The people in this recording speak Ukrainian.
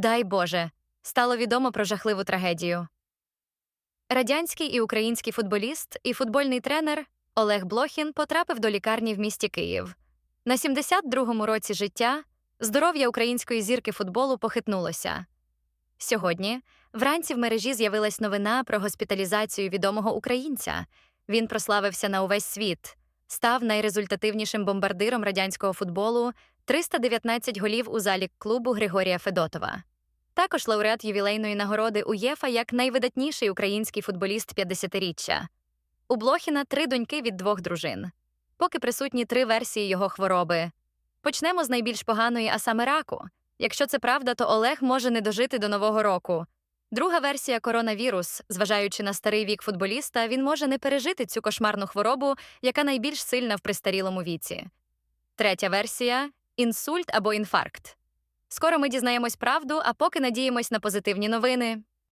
Дай Боже, стало відомо про жахливу трагедію. Радянський і український футболіст і футбольний тренер Олег Блохін потрапив до лікарні в місті Київ. На 72-му році життя здоров'я української зірки футболу похитнулося. Сьогодні вранці в мережі з'явилась новина про госпіталізацію відомого українця. Він прославився на увесь світ, став найрезультативнішим бомбардиром радянського футболу, 319 голів у залі клубу Григорія Федотова. Також лауреат ювілейної нагороди УЄФА як найвидатніший український футболіст 50-річчя. У Блохіна три доньки від двох дружин. Поки присутні три версії його хвороби. Почнемо з найбільш поганої, а саме раку. Якщо це правда, то Олег може не дожити до нового року. Друга версія коронавірус, зважаючи на старий вік футболіста, він може не пережити цю кошмарну хворобу, яка найбільш сильна в пристарілому віці. Третя версія інсульт або інфаркт. Скоро ми дізнаємось правду, а поки надіємось на позитивні новини.